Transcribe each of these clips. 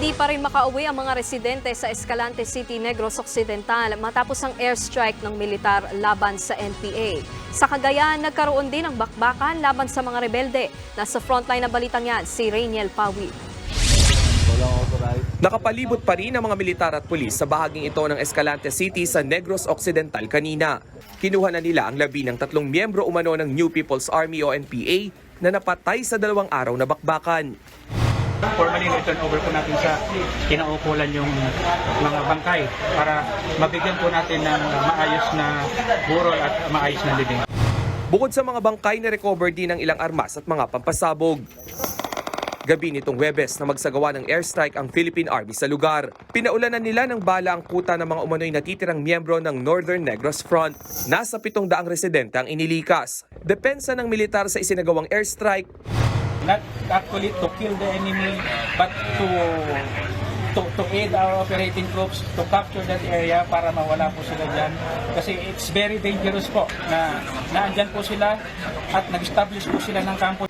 Hindi pa rin makauwi ang mga residente sa Escalante City, Negros Occidental matapos ang airstrike ng militar laban sa NPA. Sa Cagayan, nagkaroon din ng bakbakan laban sa mga rebelde. Nasa frontline na balitang yan, si Rainiel Pawi. Nakapalibot pa rin ang mga militar at pulis sa bahaging ito ng Escalante City sa Negros Occidental kanina. Kinuha na nila ang labi ng tatlong miyembro umano ng New People's Army o NPA na napatay sa dalawang araw na bakbakan. Formally, return over po natin sa kinaukulan yung mga bangkay para mabigyan po natin ng maayos na burol at maayos na living. Bukod sa mga bangkay na recover din ng ilang armas at mga pampasabog. Gabi nitong Webes na magsagawa ng airstrike ang Philippine Army sa lugar. Pinaulanan nila ng bala ang kuta ng mga umano'y natitirang miyembro ng Northern Negros Front. Nasa pitong daang residente ang inilikas. Depensa ng militar sa isinagawang airstrike, Not actually to kill the enemy, but to to, to aid our operating troops to capture that area para mawala po sila dyan. Kasi it's very dangerous po na naandyan po sila at nag-establish po sila ng kampo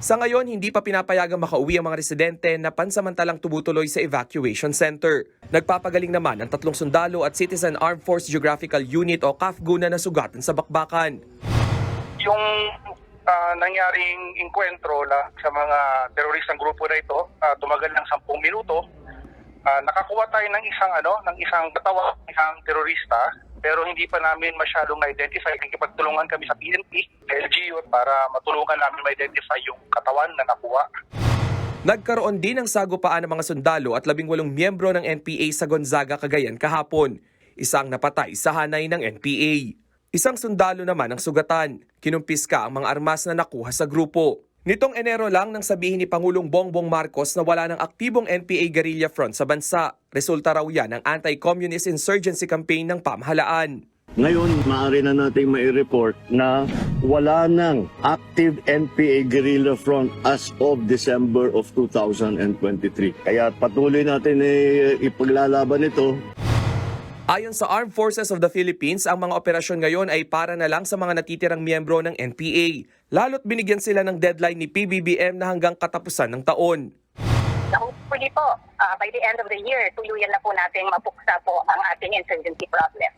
Sa ngayon, hindi pa pinapayagang makauwi ang mga residente na pansamantalang tumutuloy sa evacuation center. Nagpapagaling naman ang tatlong sundalo at Citizen Armed Force Geographical Unit o CAFGU na nasugatan sa bakbakan. yung ah, nangyaring inkwentro la sa mga teroristang grupo na ito, ah, tumagal ng 10 minuto. Ah, nakakuha tayo ng isang ano, ng isang katawa, isang terorista, pero hindi pa namin masyadong na-identify. Nakikipagtulungan kami sa PNP, LGU para matulungan namin ma-identify yung katawan na nakuha. Nagkaroon din ng sagupaan ng mga sundalo at labing walong miyembro ng NPA sa Gonzaga, Cagayan kahapon. Isang napatay sa hanay ng NPA. Isang sundalo naman ang sugatan. Kinumpiska ang mga armas na nakuha sa grupo. Nitong Enero lang nang sabihin ni Pangulong Bongbong Marcos na wala ng aktibong NPA guerrilla front sa bansa. Resulta raw yan ng anti-communist insurgency campaign ng pamahalaan. Ngayon, maaari na nating mai-report na wala ng active NPA guerrilla front as of December of 2023. Kaya patuloy natin eh, ipaglalaban ito Ayon sa Armed Forces of the Philippines, ang mga operasyon ngayon ay para na lang sa mga natitirang miyembro ng NPA. Lalo't binigyan sila ng deadline ni PBBM na hanggang katapusan ng taon. hopefully po, ah, by the end of the year, tuluyan na po natin mapuksa po ang ating insurgency problem.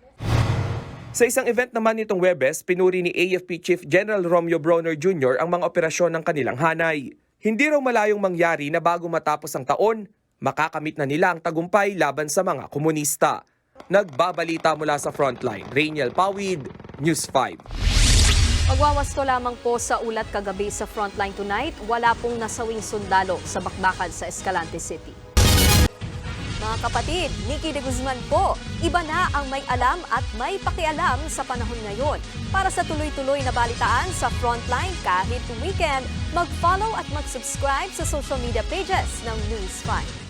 Sa isang event naman nitong Webes, pinuri ni AFP Chief General Romeo Broner Jr. ang mga operasyon ng kanilang hanay. Hindi raw malayong mangyari na bago matapos ang taon, makakamit na nila ang tagumpay laban sa mga komunista. Nagbabalita mula sa frontline, Rainiel Pawid, News 5. Magwawasto lamang po sa ulat kagabi sa Frontline Tonight, wala pong nasawing sundalo sa bakbakan sa Escalante City. Mga kapatid, Nikki de Guzman po, iba na ang may alam at may pakialam sa panahon ngayon. Para sa tuloy-tuloy na balitaan sa Frontline kahit weekend, mag-follow at mag-subscribe sa social media pages ng News 5.